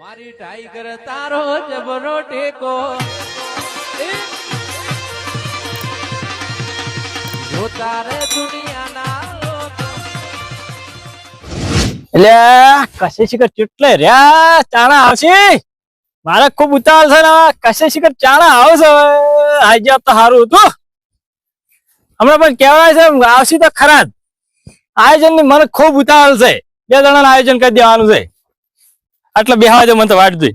મારી ટાઈગર તારો જબરો ટેકો. જો તારે દુનિયાના એટલે કશે શિખર ચૂટલે રહ્યા? ચાણા આવશે? મારે ખૂબ ઉતાવળ છે ને કશે શિખર ચાણા આવશે? હવે આજે તો સારું હતું. હમણાં પણ કહેવાય છે, આવશે તો ખરા જ. આયોજનની મને ખૂબ ઉતાવળ છે. બે જણાને આયોજન કરી દેવાનું છે. એટલે બેહવા દે મને તો વાટ જોઈ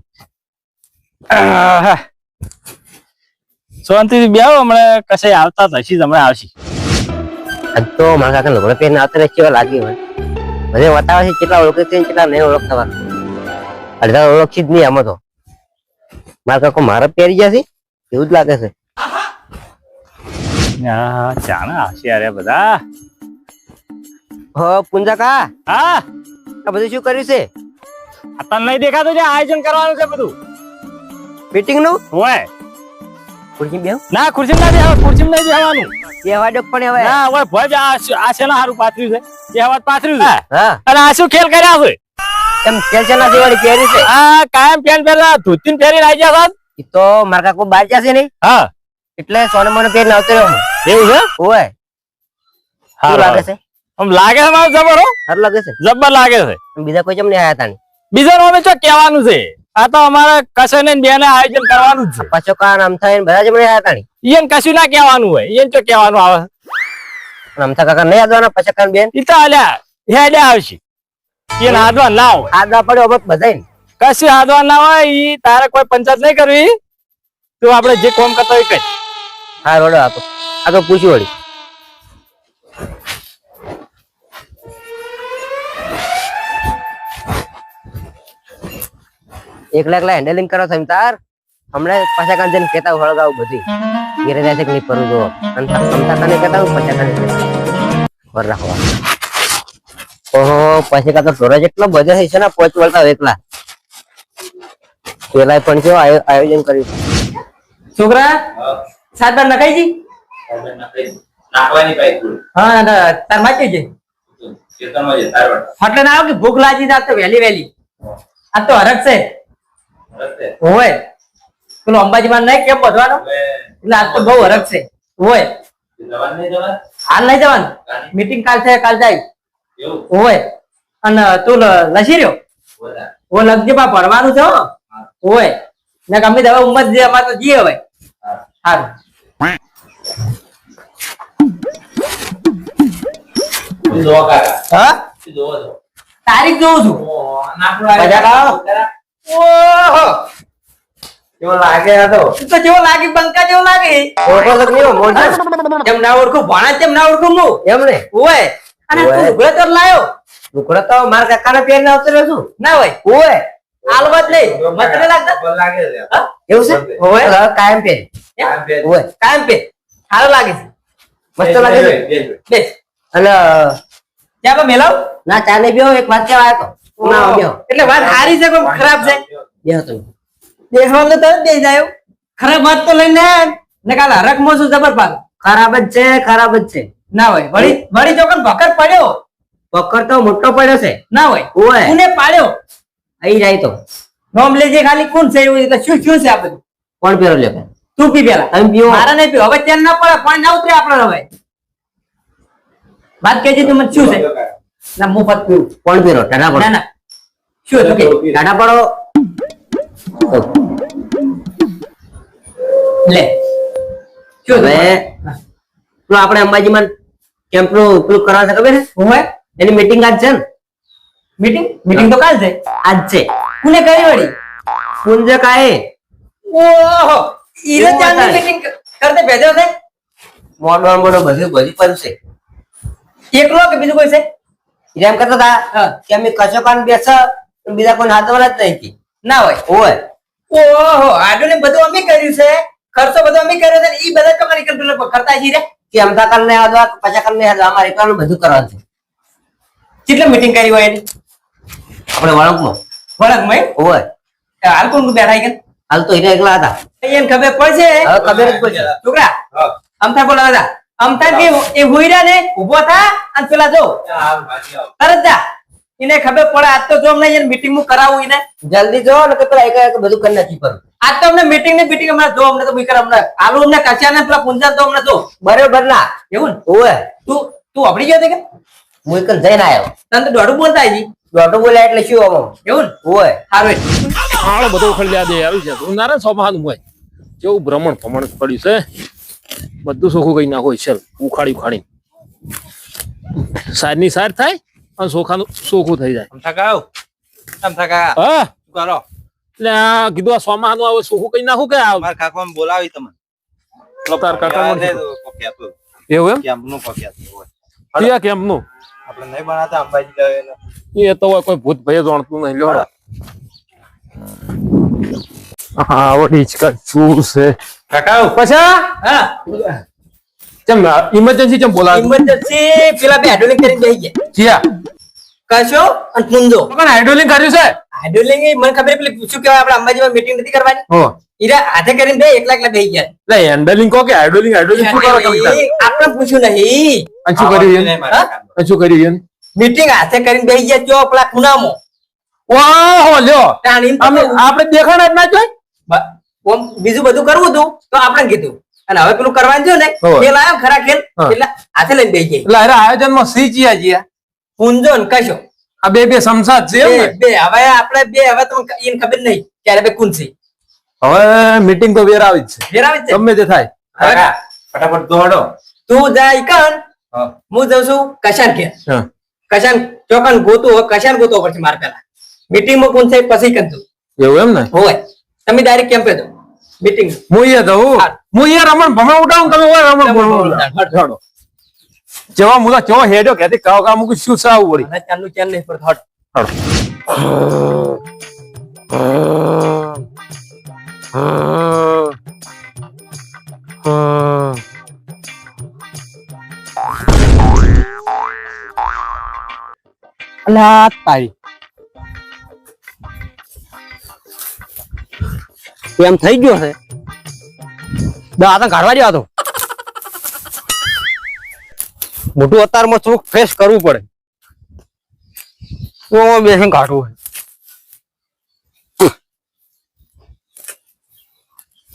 આહ. શાંતિથી બેહો હમણાં કશે આવતા હશી હમણાં આવશે. આજ તો મારા કાકા લુગડો પહેરીને આવતા રહે કેવા લાગી હોય મને બતાવે છે કેટલા ઓળખે છે કેટલા નહીં ઓળખતા. અડધા ઓળખી જ નહીં આમાં તો. મારા કાકો મારા પહેરી ગયા છે? એવું જ લાગે છે. ચાણા આવશે અરે બધા. હો પુંજા કા હા. આ બધું શું કર્યું છે? આ તને નહીં દેખાતું છે આયોજન કરવાનું છે બધું? મીટિંગનું? હોય. ખુરશી બેહો. ના ખુરશી ના બેહવા ખુરશી નહીં બેહવાનું. બે ડોક પણ હવે. ના હવે ભજ આ છે છે હારું પાથર્યું છે. એ પાથર્યું છે. હા અને આ શું ખેલ કર્યા છે? એમ કેલ્શિયમ ના દિવાળી પહેરી છે. આ કાયમ પેન પહેરલા ધોતીને પહેરી આવી ગયા છો ઈ તો મારા કાકો બહાર જશે નહીં. હા. એટલે સોને મને પહેરીને આવતો રહ્યો. એવું છે? ઓય હા લાગે છે? આમ લાગે છે મારું જબર હો? હર લાગે છે. જબર લાગે છે. બીજા કોઈ ચમ નહીં આયા તાણી? બીજા નો અમે ચો કહેવાનું છે? આ તો અમારે કશે ને બેને આયોજન કરવાનું છે. પાછો કાન આમ થાય બધા જ મને આયા તાણી ઈયન કશું ના કહેવાનું હોય ઈયન ચો કહેવાનું આવે? અમથા કાકા નહીં આવવાના પછી કાન બેન? ઈ તો અલ્યા હેડે આવશે. ઈયન આદવા ના હોય. આદા પડ્યો બસ બધાય કશું આદવા ના હોય ઈ તારે કોઈ પંચાયત નહીં કરવી. તું આપણે જે કોમ કરતા હોય કઈ હા રોડો આ તો આ તો પૂછ્યું વળી. એકલા એકલા હેન્ડલિંગ કરો તાર? હમણાં પાછા કાન જઈને કહેતા હોય બધી. ઘેરે જાય છે કે નહીં પરુ જો અમતા કાને કેતા હું પાછા કાને કહેતા રાખવા ઓહો પછી કાતો ઢોરા જેટલો બધો છે ને પોચ વળતા એકલા. પેલા પણ કેવું આયોજન કર્યું. છોકરા સાત બાર નખાઈ જી. હા ના, તાર માચી જે. એટલે ના આવ ભૂખ લાગી ના તો વહેલી વહેલી. આ તો હરક છે. હોય. પેલો અંબાજી માં નહીં કેમ બધવાનો? એટલે આજ તો બહુ હરક છે. હોય? હાલ નહીં જવાનું? મીટિંગ કાલ છે કાલ જાય. હોય. અને તું લસી રહ્યો? હું ઓ માં ભરવાનું ભણવાનું છે હોય. ને ગમે હવે ઉંમર જે અમારે તો જીએ હવે. સારું. તારીખ જોઉં છું. ઓહો, કેવો લાગે આ તો? તો જેવો લાગે બંકા જેવો લાગે. ઓળખો તો કે નહીં એમ ના ઓળખું? ભણા તેમ ના ઓળખું હું? એમ ને ઓય અને તું ઓય. તો લાયો. લુગડો તો મારા કાકાને પહેરીને આવતો રહ્યો છું ના હોય. ઓય આલવત નહીં મતને લાગતા લાગે એવું છે? ઓય. કાયમ આ ઓય કાયમ પે સારો લાગે છે. મસ્ત લાગે છે. બેસ અને ત્યાં મેલાવ? ના ચા નહીં પીવો એક વાત કેવાય તો. ના બેહો. એટલે વાત સારી છે કોઈ ખરાબ છે? બેહો. દેખવાનું તો બે જાય ખરાબ વાત તો લઈને ને કાલ હરક મોસું જબર ખરાબ જ છે ખરાબ જ છે. ના હોય. વળી વળી ચોકન ભકર પડ્યો. ભકર તો મોટો પડ્યો છે. ના હોય. ઓય કોને પાડ્યો? આઈ જાય તો. નોમ લેજે ખાલી કોણ છે એવું એટલે શું શું છે આ બધું? કોણ પેરો લે તું પી પેલા. તમે પીઓ મારા નહીં પીઓ હવે ત્યાં ના પડે પણ ના ઉતરે આપણે હવે વાત કહેજે તું મને શું છે? ના મુફત પીવું કોણ પીરો ટાટા પડો. ના ના. શું હતું કે? ટાટા પડો. લે. શું હવે પેલું આપણે અંબાજીમાં કેમ્પનું પેલું કરવા છે ખબર હું હે એની મીટિંગ આજ છે ને? મીટિંગ મીટિંગ તો કાલ છે. આજ છે. કુને કરી વળી? પુંજ કાએ. ઓહો! ઈરો બતાવે. મીટિંગ કરતે ભેજો છે મોડો મોડો બધું બધી પણ છે. એકલો કે બીજું કોઈ છે? એમ કરતા હતા કે અમે કશો કાન બેસ બીજા કોઈ હાથ વાળા જ નહીં કે ના હોય. હોય. ઓહો આડું ને બધું અમે કર્યું છે. ખર્ચો બધો અમે કર્યો છે ઈ બધા તમારી કંટ્રોલ કરતા છીએ રે. કે અમતા કાન ને હાથવા પચા કાન ને હાથવા અમારે એકલાનું બધું કરવાનું છે. કેટલી મીટિંગ કરી હોય એની? આપણે વળંકમાં વળગમાં હોય. હાલ કોણ બેઠા કે હાલ તો એને એકલા હતા. એને ખબર પડશે? ખબર જ પડશે. છોકરા હા. બોલાવ્યા બોલાવા જા અમથા કે એ હુઈરા ને ઊભો થા અને પેલા જો. તરત જા. એને ખબર પડે આજ તો જો અમને મીટિંગ હું કરાવું એને. જલ્દી જો ને કે પેલા એક એક બધું કરી નથી પર. આજ તો અમને મીટિંગની મીટિંગ અમને જો અમને તો બીકર અમને આલુ અમને કચ્યા ને પેલા પુંજા તો અમને જો. બરોબર ના. એવું ને? ઓવે. તું તું આપડી ગયો કે? હું એક જઈને આવ્યો તને તો દોઢું બોલતા આવી દોડું બોલ્યા એટલે શું આવો? એવું ને? ઓવે. સારું. આળો બધો ખલ્યા દે આવી છે તું નારે સોમાનું હોય. કેવું ભ્રમણ ભ્રમણ પડ્યું છે. બધું સોખું કઈ નાખો છે ઉખાડી ઉખાડી સારની સાર થાય અને સોખાનું સોખું થઈ જાય. થકાવ આમ થકા હા? કરો? એટલે કીધું આ સોમાનું આવે સોખું કઈ નાખું કે આ? મારા કાકા બોલાવી તમને. તાર કાકા. એવું એમ? કેમ્પનું કોક્યાતું હોય. ક્યાં કેમનું? આપણે નહીં બનાવતા અંબાજી એ તો કોઈ ભૂત ભય જાણતું નહીં લ્યો. હા વડી શું છે? કાકા પછી હા. ચમ ઇમરજન્સી ચમ બોલા ઇમરજન્સી પેલા બે હાઇડ્રોલિંગ કરીને બેસી ગયા. જીયા કશો? અને પુંજો પણ હાઇડ્રોલિંગ કર્યું છે? હાઇડ્રોલિંગ એ મને ખબર પેલી શું કહેવાય આપણે અંબાજીમાં મીટિંગ નથી કરવાની? હો. ઈરા હાથે કરીને બે એકલા એકલા બેસી ગયા. એટલે હેન્ડલિંગ કહો કે હાઇડ્રોલિંગ હાઇડ્રોલિંગ શું કરો તમે આપણે પૂછ્યું નહીં. અને શું કર્યું નહીં એમ? શું કર્યું એમ? મીટિંગ હાથે કરીને બેસી ગયા જો પેલા ખૂણામાં. વાહ લ્યો. આપણે દેખાણ જ ના જોઈ બીજું બધું કરવું હતું તો આપણે કીધું. અને હવે પેલું કરવાનું થયું ને ખેલ આવ્યો ખરા ખેલ? એટલે હાથે લઈને બે જાય એટલે આયોજનમાં સી જીયા જીયા. પૂંજો ને કશો. આ બે બે સમસાદ છે બે હવે આપણે બે હવે તમને એને ખબર નહીં. ક્યારે બે કુંસી હવે મીટિંગ તો વેર આવી જ છે. વેરાવે જ છે. ગમે તે થાય. ફટાફટ દોડો તું જાય કન હું. જઉં છું કશાન કે. કશાન ચોકન ગોતું હોય કશાન ગોતો પડશે મારે પેલા. મીટિંગમાં કોણ છે પછી કંતું. એવું એમ ને? હોય. તમે ડાયરેક્ટ કેમ્પે મીટિંગ હું જઉં હું. અહીંયા રમણ ભમણ ઉઠાવું તમે ઓય રમણ ભમણ. હેડો. જેવા મુલા ચો હેડ્યો કેતી કાવ કાવ મૂકી શું સાવ પડી અને ચાલુ ચાલ નહીં પર થોડ અલા તારી. એમ થઈ ગયો છે. દાંત કાઢવા જેવા તો. મોટું અત્યારમાં થોડુંક ફ્રેશ કરવું પડે? તો બેસીને કાઢવું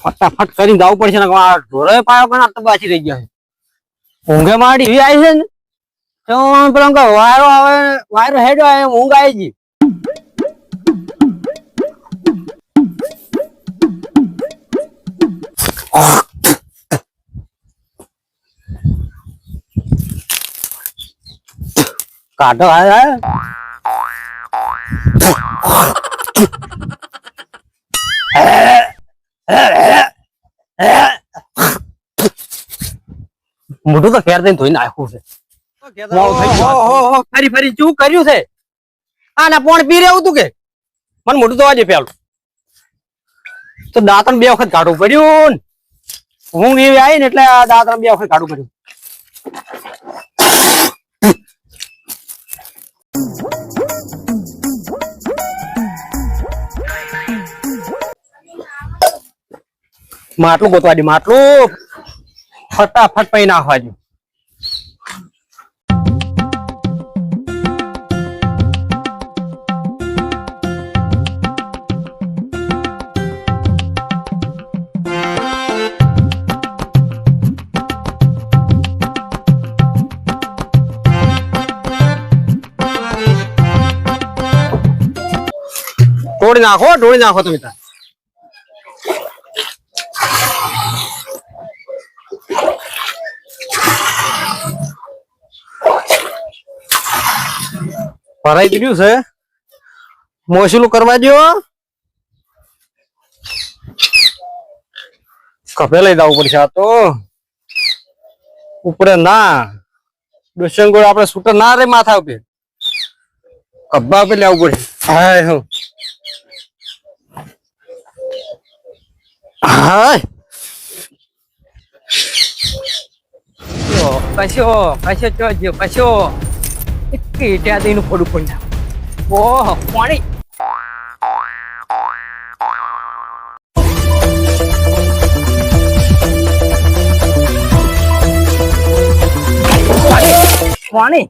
ફટાફટ કરીને જવું પડશે ને આ ઢોરે પાયો પણ આ તો બાચી રહી ગયા છે? ઊંઘે એવી આવી છે ને? તો વાયરો આવે, વાયરો હેડો આવે ઊંઘ આવી ગઈ. કાઢો આવે આવે મોઢું તો ફેર દઈને ધોઈને નાખ્યું છે ઓહો, ફરી ફરી શું કર્યું છે આના પોણ પી રહ્યું તું કે મને મોઢું તો આજે પેલું તો દાંતણ બે વખત કાઢવું પડ્યું ને. ઊંઘ એવી આવી ને એટલે આ દાંતણ બે વખત કાઢવું પડ્યું માટલું ગોતવા દે, માટલું. ફટાફટ પૈ નાખવા દે. તોડી નાખો, ઢોળી નાખો તમે તાર ભરાઈ ગયું છે. મોસલું કરવા દો કપે લઈ જવું પડશે આ તો. ઉપરે ના. ડોસંગોળ આપણે સ્કૂટર ના રે માથા ઉપર. કબ્બા ઉપર લેવું પડે હું હાય કશો કશો ચોજો કશો કેટ્યા દઈને ફોડું પણ ઓહ પાણી પાણી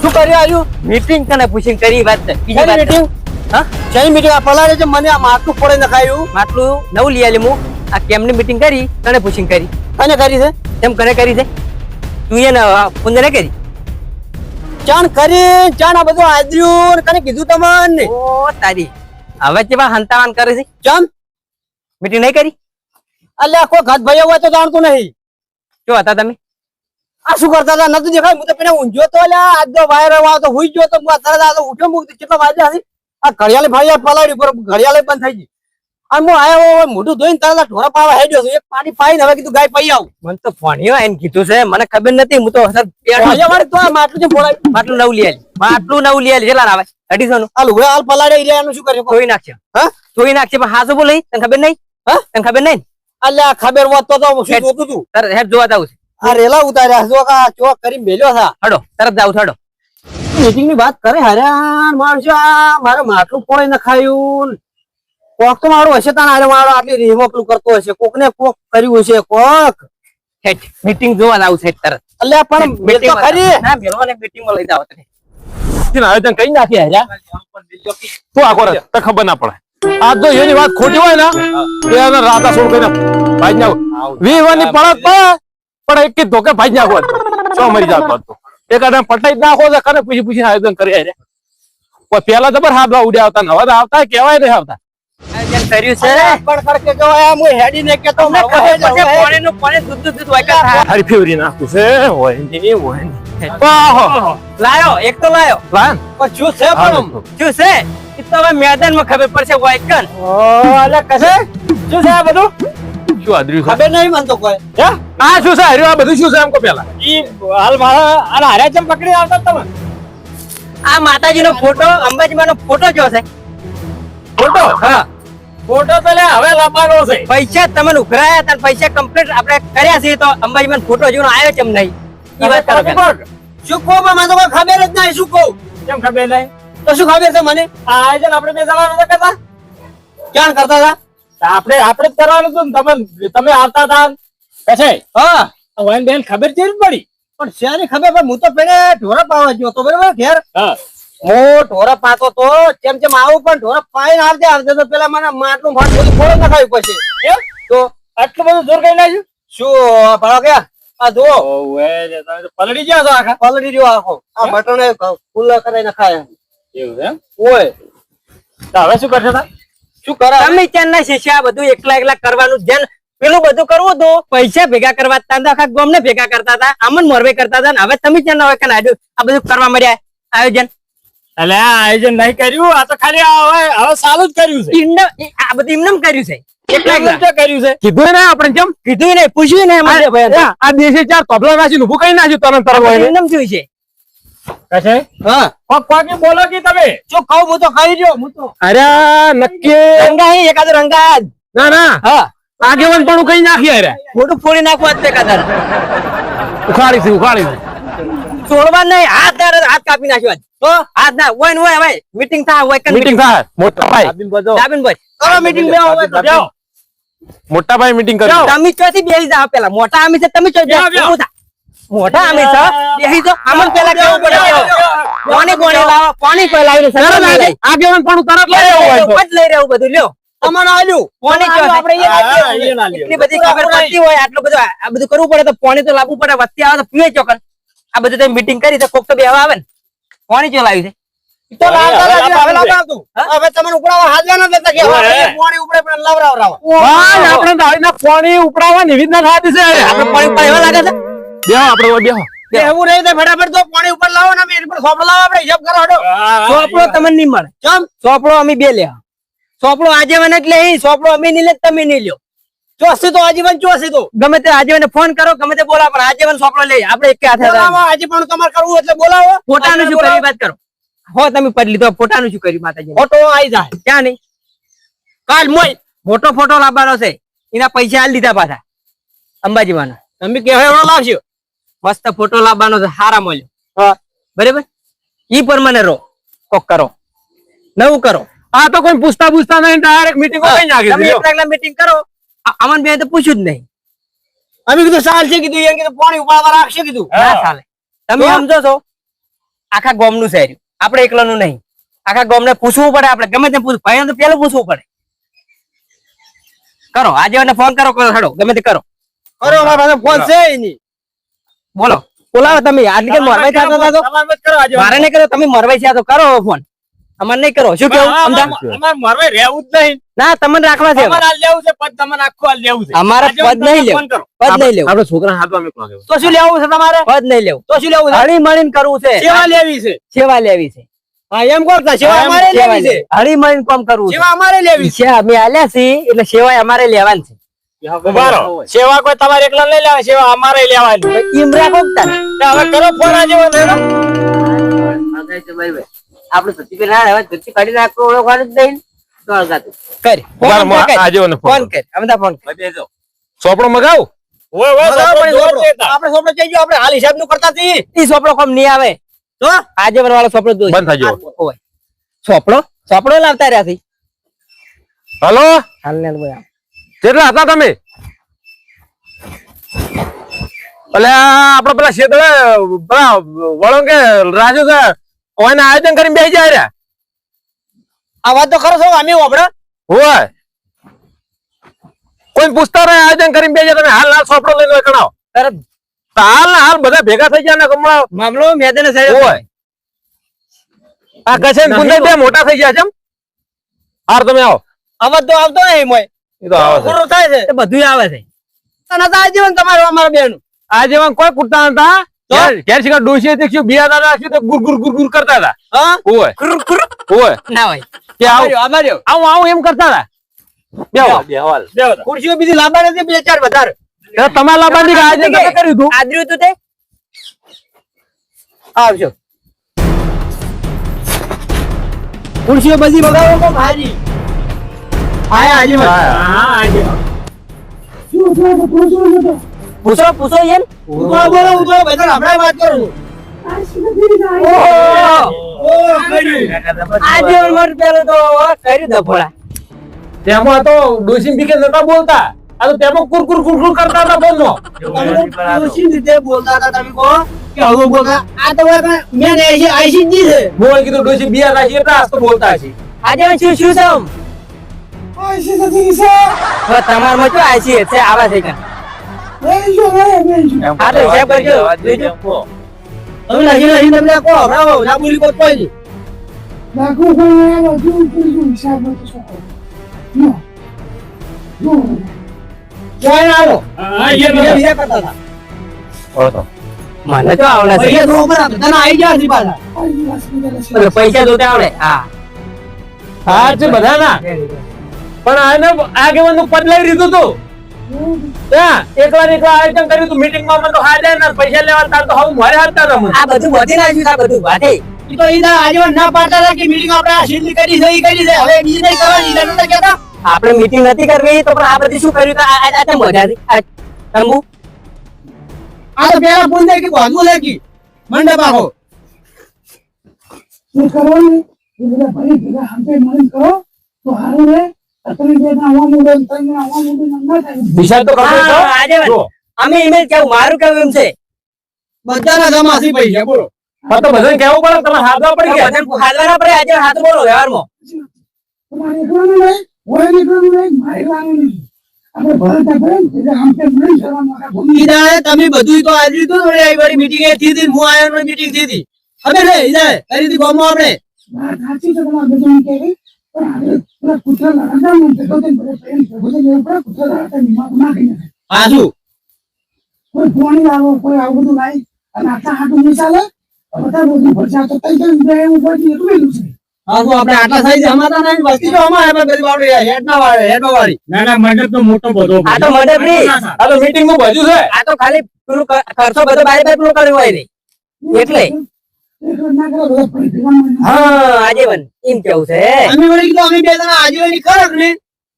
શું કર્યું આવ્યું મીટિંગ તને પૂછીને કરી વાત છે બીજી વાત મીટિંગ હા? શેની મીટિંગ આ પલાળે છે મને આ માટલું પડે નખાયું. માટલું નવું લઈ આલી હું. આ કેમની મીટિંગ કરી? તને પૂછીને કરી. કને કરી છે? તેમ કને કરી છે? તું એને ફોન ને કરી? ચાણ કરી ચાણ આ બધું આદર્યું કને કીધું તમને? ઓ તારી. હવે કેવા હંતાવાન કરે છે? ચમ મીટિંગ નહીં કરી? અલ્યા કોઈ ઘાત ભાઈ હોય તો જાણતું નહીં. શું હતા તમે? આ શું કરતા હતા? નતું દેખાય? હું તો પેલા ઊંઝો તો અલ્યા આજ વાયર આવ્યો તો હુઈ ગયો તો તરત આ તો ઉઠ્યો મૂક કેટલા વાગ્યા હતી આ ઘડિયાળે ભાઈ પલાડી પર ઘડિયાળે બંધ થઈ ગઈ. અને હું આયો હોય મોઢું ધોઈને તરત આ ઢોરા પાવા હેડ્યો છું. એક પાણી પાઈને હવે કીધું ગાય પઈ આવું. મને તો ફોનીઓ એને કીધું છે. મને ખબર નથી હું તો સર તો માટલું છે ફોડાય. માટલું નવું લઈ આલી. માટલું નવું લઈ આલી. કેટલા આવે અઢીસો નું હાલ પલાડે રહ્યા એનું શું કરે ધોઈ નાખશે હા? ધોઈ નાખશે પણ હાસુ બોલે તને ખબર નહીં? હા? તને ખબર નહીં? અલ્યા ખબર હોત તો શું જોતું તું. હેડ જોવા જાવ છે. આ રેલા ઉતાર્યા જો કા ચોક કરી મેલ્યો થા હડો તરત જાવ હડો. મીટિંગની વાત કરે હર્યા માણસો મારે માટલું પોળે નખાયું. કોક તો મારું હશે તાણ આરે મારો આટલી રીમોકલું કરતો હશે. કોક ને કોક કર્યું હશે કોક. મીટિંગ જોવા લાવું છે તરત. અલ્યા પણ મેલ તો ખરી. ના મેળવાને મીટિંગમાં લઈ જાવ તમે. આયોજન કઈ નાખી હર્યા તું આખો તને ખબર ના પડે. આ તો એની વાત ખોટી હોય ને તો એને રાતા સોળ કરીને ભાઈ નાખો વીવાની પડત પડે પણ એક ધોકે ભાઈ નાખો તો મરી જાતો હતો એક આદમ પટાઈ જ નાખો છે ખરે પૂછી પૂછીને આયોજન કરી કોઈ પેલા જબર હાથ ઉડ્યા આવતા ને હવે તો આવતા કેવાય નહીં આવતા. આયોજન કર્યું છે? પણ કડકે જો આ હું હેડી ને કે તો તમને ખબર પડશે પાણીનું પાણી દૂધ દૂધ દૂધ વાયકા થાય. હારી ફેવરી નાખું છે હોય નહીં હોય નહીં. ઓહો લાયો એક તો લાયો. લાન પણ પણ? શું છે? એ તો હવે મેદાનમાં ખબર પડશે વાયકન કશે? શું છે બધું? શું ખબર નહીં મને તો કોઈ. હે? આ શું છે? હાર્યું આ બધું શું છે એમ કો પેલા ઈ હાલ મારા હાલ હાર્યા જેમ પકડી આવતા તમે. આ માતાજીનો ફોટો અંબાજીમાંનો ફોટો જો છે? ફોટો? હા. ફોટો તો લે હવે લાવવાનો છે. પૈસા તમને ઉઘરાયા તાર પૈસા કમ્પ્લીટ આપણે કર્યા છે તો અંબાજીમાં ફોટો જોનો આવ્યો છે એમ નહીં? ઈ વાત કરો શું કહો પણ મને તો કોઈ ખબર જ નહીં શું કહું? કેમ ખબર નહીં? તો શું ખબર છે મને? આ આયોજન આપણે બે જણા નતા કરતા? ક્યાં કરતા હતા? આપણે આપણે જ કરવાનું હતું ને તમે તમે આવતા હતા કશે હા. વન બેન ખબર છે પડી? પણ શેની ખબર? પણ હું તો પેલે ઢોરા પાવા ગયો તો બરાબર ઘેર? હું. ઢોરા પાતો તો જેમ જેમ આવું પણ ઢોરા પાઈને તો પેલા મને માટલું ફાટ બધું ફોડો નખાયું પછી. તો? આટલું બધું દૂર કરી નાખ્યું? શું ભાડો ક્યાં? આ જો પલડી ગયા છો આખા. પલડી રહ્યો આખો. આ બટન ખુલ્લા કરાઈ નખાય. એવું એમ? ઓય. હવે શું કરશે તા શું કરે તમે ત્યાંના શિષ્ય આ બધું એકલા એકલા કરવાનું. જેમ પેલું બધું કરવું તો પૈસા ભેગા કરવા આખા ગોમ ને ભેગા કરતા હતા. અમન મોરવે કરતા હતા. હવે તમે ત્યાં હવે કને આ બધું કરવા મળ્યા. આયોજન. એટલે આ આયોજન નહીં કર્યું. આ તો ખાલી હવે હવે સારું જ કર્યું છે. આ બધું એમને કર્યું છે. કીધું ને આપણે કેમ કીધું નહીં પૂછ્યું ને આ દેશે ચાર તબલા નાખીને ઊભું કરી નાખ્યું તરત ને. છે. કશે? હા. કોક કોકી બોલો કે તમે. જો કહું હું તો કહી રહ્યો. હું તો અરે નક્કી રંગા એકાદ રંગા ના ના. હા. આગેવાન પણ કઈ નાખી અરે મોઢું ફોડી નાખવા તે કદાચ ઉખાડી છે ઉખાડી છે. છોડવા નહીં હાથ ના હાથ કાપી નાખ્યો આજ. તો હાથ ના હોય ને હોય ભાઈ. મીટિંગ થાય હોય કન મીટિંગ થાય. મોટા ભાઈ. દાબીન ભાઈ કરો મીટિંગ બે હોય તો જાઓ મોટા ભાઈ મીટિંગ કરો તમે ચોથી બેહી જાઓ પેલા. મોટા આમી છે તમે ચો બેહો. મોટા આમી છે બેહી જો આમન પેલા કેવું પડે. પાણી પાણી લાવો? પાણી કોઈ લાવીને લઈ. આગેવાન પણ તરત લઈ લઈ હોય જ લઈ રહ્યો બધું. લ્યો. અમારે આલ્યું. પાણી આપણે એ હા, નાખીએ. એ ના લ્યો. એટલી બધી ખબર પડતી હોય આટલું બધું આ બધું કરવું પડે તો પાણી તો લાવવું પડે. વચ્ચે આવે તો પીવે ચોકન. આ બધું તમે મીટિંગ કરી તો કોક તો બેહવા આવે ને. પાણી ચો લાવ્યું છે? તો હવે તમને ઉપડાવા હાજરા ન દેતા કે ઓય. ઉપડે પણ લવરાવરાવો. ભાઈ, આપણે તો આવીને પાણી ઉપડાવવા ની રીતના ખાધી છે. આપણે પાણી પાણી એવા લાગે છે? બેહો આપણે બેહો. એવું નહીં તો ફટાફટ તો પાણી ઉપર લાવો ને પર સોપડો લાવો આપણે. હિસાબ કરો હડો. સોપડો તમને નહીં મળે. ચમ? સોપડો અમે બે લે સોપડો આજે મને એટલે સોપડો અમે નહીં લે તમે નહીં લ્યો. ચોસી તો આજીવન ચોસી તો. ગમે તે ફોન કરો ગમે તે બોલા પણ આજે મને સોપડો લઈ આપણે એક હાથે આજે પણ તમારે કરવું એટલે બોલાવો. પોતાનું શું કરી વાત કરો. હો તમે પડ લીધો પોતાનું શું કર્યું માતાજી ફોટો આવી જાય. ક્યાં નહીં? કાલ મોય મોટો ફોટો લાવવાનો છે. એના પૈસા હાલ લીધા પાછા. અંબાજી માં તમે કેવો એવડો લાવશો. મસ્ત ફોટો લાવવાનો છે હારા મળ્યો. બરાબર? ઈ મને રો. કોક કરો. નવું કરો. આ તો કોઈ પૂછતા પૂછતા નહીં ડાયરેક્ટ મીટિંગ કઈ નાખી તમે એકલા મીટિંગ કરો. અમન બેન તો પૂછ્યું જ નહીં. અમે કીધું સાલ છે કીધું એમ કીધું પાણી ઉપાડવા રાખશે કીધું. ના ચાલે તમે સમજો છો આખા ગામનું નું હાર્યું. આપણે એકલાનું નહીં. આખા ગામને પૂછવું પડે આપણે. ગમે તે પૂછ ભાઈ તો પેલું પૂછવું પડે. કરો. આજે મને ફોન કરો કરો હેડો. ગમે તે કરો. કરો મારા પાસે ફોન છે એની બોલો. બોલાવો તમે. આટલી કે મરવાઈ થતા હતા તો તમારે મત કરો આજે. મારે નહીં કરો તમે મરવાઈ થયા તો કરો ફોન અમારે નહીં કરો શું કેવું અમારે- રહેવું જ નહીં ના તમને રાખવા છે તમારે લેવું છે પદ તમારે આખું આ લેવું છે અમારે પદ નહીં લેવું પદ નહીં લેવું આપડે છોકરા હાથમાં તો શું લેવું છે તમારે પદ નહીં લેવું તો શું લેવું છે હળી મળીને કરવું છે સેવા લેવી છે સેવા લેવી છે હા એમ કહો સેવા અમારે લેવી છે. હળી મળીને કામ કરવું સેવા અમારે લેવી છે છે અમે આલ્યા છીએ એટલે સેવા અમારે લેવાની છે સેવા કોઈ તમારે એકલા નહીં લેવા સેવા અમારે લેવાની હવે કરો ફોન આજે આપણે સતી ના હવે સતી કાઢી નાખો ઓળખવાનું જ નહીં. તો અળગાતું કર. ફોન ઊભા રહો, કર. આજે ફોન ફોન કર. ફોન કર. સોપડો મગાવ? બરાબર, સોપડો જોર સોપડો. દેતા. આપણે સોપડો જઈ ગયો? આપણે હાલ હિસાબનું કરતા હતી ઈ સોપડો કોમ નહીં આવે. તો? આજે વાળો સોપડો જોઈ. બંધ થઈ ગયો. સોપડો? સોપડો લાવતા રહ્યા છે. હલો? હાલ ને બોલા કેટલા હતા તમે? એટલે આપડે પેલા શેતળે પેલા વળો કે રાજુ કે કોઈને આયોજન કરીને બેસી જાય રહ્યા આ વાત તો ખરો છો અમે ઓબડા હોય. કોઈ પૂછતા રહે આયોજન કરીને બેસી જાય તમે હાલ હાલ સોપડો લઈને કણાવો. તો હાલ ને હાલ બધા ભેગા થઈ ગયા ને હમણાં મામલો મેદાને સાહેબ. હોય. આ કશે ને બે મોટા થઈ ગયા છે હાર તમે આવો. અવાજ તો આવતો નહીં મોય એ તો આવે પૂરો થાય છે. એ બધું આવે છે. તને આજીવન તમારું અમારા બેનું આ જેવા કોઈ કુટતા નતા. ઘેર શીખા ડોશીએ દેખ્યું બિયારણ રાખ્યું તો ગુર ગુર ગુર ગુર કરતા હતા. ઓય. ઓય. ના હોય. કે આવું. અમાર્યો આવું આવું એમ કરતા હતા. ખુરશીઓ બીજી લાંબા નથી બે ચાર વધારે. તમારે કે આયોજન તમે કર્યું હતું આદર્યું તું તે આવજો. ખુરશીઓ બધી બગાડો તો ભાજી. આયા આજીવન હા. હા આજીવન પૂછો પૂછો યન. ઊભો બોલો ઊભો બધા હમણાં વાત કરું. આજે મારું પેલું તો કર્યું દફોડા. તેમાં તો ડોશી બીકે નતા બોલતા. આ તો તેમાં કુર કુર કુર કુર કરતા હતા ફોનમાં તમે રીતે બોલતા હતા તમે કહો કે હવે બોલતા આ તો મેં આઈસી આઈસી જી છે. બોલ કીધું ડોશી બિયા રાખી એટલે આ તો બોલતા આજે શું શું શું આઈસી છે આવા છે કાં? મને તો આવડે છે. પૈસા તો અમારા બધાના આઈ ગયા છે પાછા. પૈસા જોતા આવડે. હા. હા છે બધા ના પણ આને આગેવાનનું પદ લઈ લીધું તું. એકવાર એકવાર આયોજન કર્યું તું મીટિંગમાં મને તો હાજર ના પૈસા લેવા તાર તો હવે મારે હાલતા હતા મને. આ બધું વધી નાખ્યું આ બધું વાટે ઈ તો ઈના આજે ના પાડતા હતા કે મીટિંગ આપણે આ સીધી કરી છે ઈ કરી છે. હવે બીજી નહીં કરવાની ઈના નતા કહેતા આપણે મીટિંગ નથી કરવી તો પણ આ બધી શું કર્યું? તો આ આ- વધારી? આ તંબુ? આ તો પેલા ફોન દે કે બાજુ લેકી મંડપ આખો વિશાલ તો કરતો હતો. હા, આજે જો, અમે ઈમેલ કેવું મારું કેવું એમ છે. બધાના જમા છે પૈસા બોલો. આ તો બધાને કહેવું પડે તમે હાથવા પડી ગયા. બધાને હાલવાના પડે આજે હાથ બોલો વ્યવહારમાં. તમે બધું તો આજે તો વળી આવી વાળી મીટિંગ એ થી હતી હું આયો ને મીટિંગથી હતી છે? ઈદાએ કરી હતી ગામમાં આપણે? હાજુ કોઈ પાણી કોઈ આવું બધું લાવી અને આટલા હાટું નહીં ચાલે બધા બધું ભરસા તો તઈ તઈ જાય એવું બધું એટલું છે. હાજુ આપણે આટલા સાઈઝ અમાતા નહીં વસ્તી તો અમારે આપણે પેલી વાળી હેડ ના વાળી હેડ વાળી. ના ના મંડપ તો મોટો બધો આ તો મંડપ નહીં આ તો મીટિંગનું બાજુ છે. આ તો ખાલી પેલું ખર્ચો બધો બાય બાય પેલું કર્યું હોય નહીં એટલે. હા આજે બન એમ કેવું છે? અમે વળી કીધું અમે બે જણા આજીવની ખરક ને?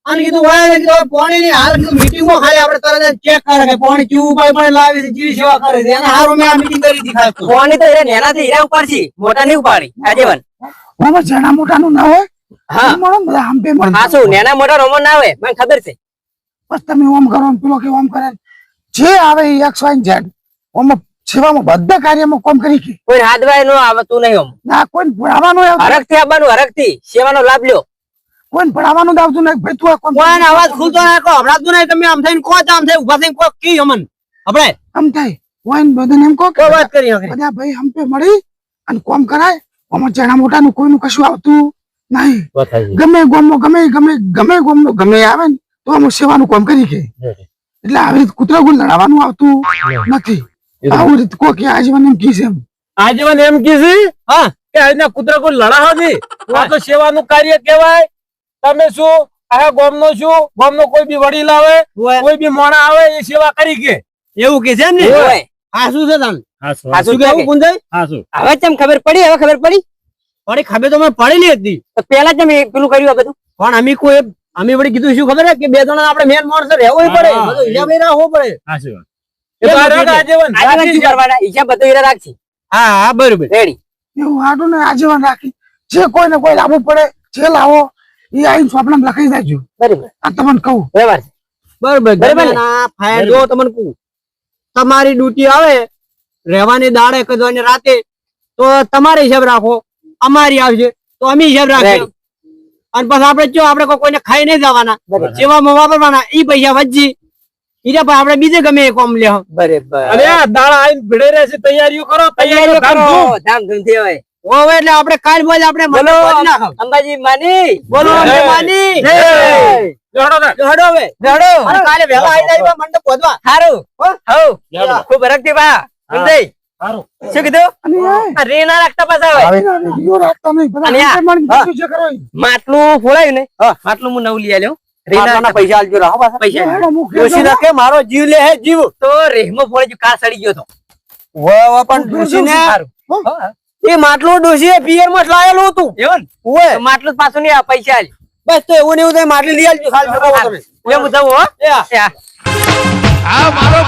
અને કીધું વાય ને કીધું પાણી ની હાલ મીટિંગમાં ખાલી આપણે તરત ચેક કરે કે પાણી કેવું પાણી પાણી લાવે છે જેવી સેવા કરે છે. એના હારું મેં આ મીટિંગ કરી હતી ખાસ તો. ફોન તો એ હીરા ઉપાડશી મોટા નહીં ઉપાડી આજે બન આમાં મોટા નું ના હોય હા. મળે બધા આમ બે મળે. હા શું નેના મોટા નો ના આવે મને ખબર છે. બસ તમે ઓમ કરો ને પેલો કે ઓમ કરે જે આવે એ એક્સ વાય ઝેડ ઓમાં સેવામાં બધા કાર્યમાં કોમ કરી કે કોઈ હાદવાય નો આવતું નહીં આમ. ના કોઈ ભણાવવાનું આવતું. હરખથી આવવાનું હરકથી સેવાનો લાભ લ્યો. કોઈ ભણાવવાનું આવતું નહીં. ભાઈ તું આ કામ કોઈ અવાજ ખુલતો નાખો હમણાં નહીં. તમે આમ થઈને કો તો આમ થઈ ઊભા થઈને કો કી અમન આપણે? આમ થાય. કોઈ બધાને એમ કો કે વાત કરી. બધા ભાઈ પે મળી અને કોમ કરાય. આમાં ચણા કોઈ કોઈનું કશું આવતું નહીં. ગમે ગોમમાં ગમે ગમે ગમે ગોમનો ગમે આવે ને તો આમ સેવાનું કોમ કરી કે એટલે આવી કૂતરા ગુલ લડાવવાનું આવતું નથી. આવું રીતે કોઈ કે આજીવન એમ કીધું આજીવન એમ કીધી હા. કે આજના કૂતરા કોઈ લડાવો છે? આ તો સેવાનું કાર્ય કહેવાય. તમે શું આ ગોમનો શું ગોમનો કોઈ બી વડીલ આવે કોઈ બી મોણા આવે એ સેવા કરી કે. એવું કે છે ને? હા શું છે તને? હા શું? કેવું કુંજાઈ હા શું હવે કેમ ખબર પડી? હવે ખબર પડી? પડી ખબર તો મને પડેલી હતી. તો પેલા એ પેલું કર્યું બધું? પણ અમે કોઈ અમે વળી કીધું શું ખબર કે બે જણા આપણે મેન માણસો રહેવું પડે. બધું રાખવો પડે. હા શું હા હા બરોબર. એવું હાટું ને આજીવન રાખી. જે કોઈને કોઈ લાવવું પડે જે લાવો એ આવીને ચોપડામાં લખાઈ દેજો બરોબર. આ તમને કહું. બરાબર છે. બરોબર ફાયર જો તમને કહું. તમારી ડ્યુટી આવે રહેવાની દાડે કદવાની રાતે તો તમારે હિસાબ રાખો અમારી આવશે તો અમે હિસાબ રાખીએ. અને પછી આપડે જો આપડે કોઈ- કોઈને ખાઈ નહીં જવાના. સેવામાં વાપરવાના ઈ પૈસા વચ્ચી ઈરા પર આપણે બીજે ગમે કોમ લે બરાબર. અરે દાળ આઈને ભીડે રહેશે તૈયારીઓ કરો તૈયારીઓ ધામધૂમ. થી હોય ઓવે એટલે આપણે કાલ બોલ આપણે બોલો અંબાજી માની. બોલો માની. જડો ને. જડો વે જડો અને કાલે વેલા આઈ જાય મંડપ પહોંચવા સારું હો. હો ખૂબ હરખથી બા સમજાઈ શું કીધું? અને એ આ રે ના રાખતા પાછા રાખતા કરો. માટલું ફોડાયું ને. માટલું હું નવ લઈ આલ્યો. રેના પૈસા આલજો રહો પાછા. પૈસા. નાખે મારો જીવ લે હે જીવ. તો રેહમાં ફોડી કા સડી ગયો તો? વો વો પણ ડોશી ને એ માટલું ડોશી પિયરમાં જ લાયેલું હતું. એવું ઓય માટલું જ પાછું નહીં આ પૈસા આલ. બસ તો એવું ને એવું થાય માટલું લઈ આલજો ખાલી તમે. એમ થવું હો એ આ. આ. મારો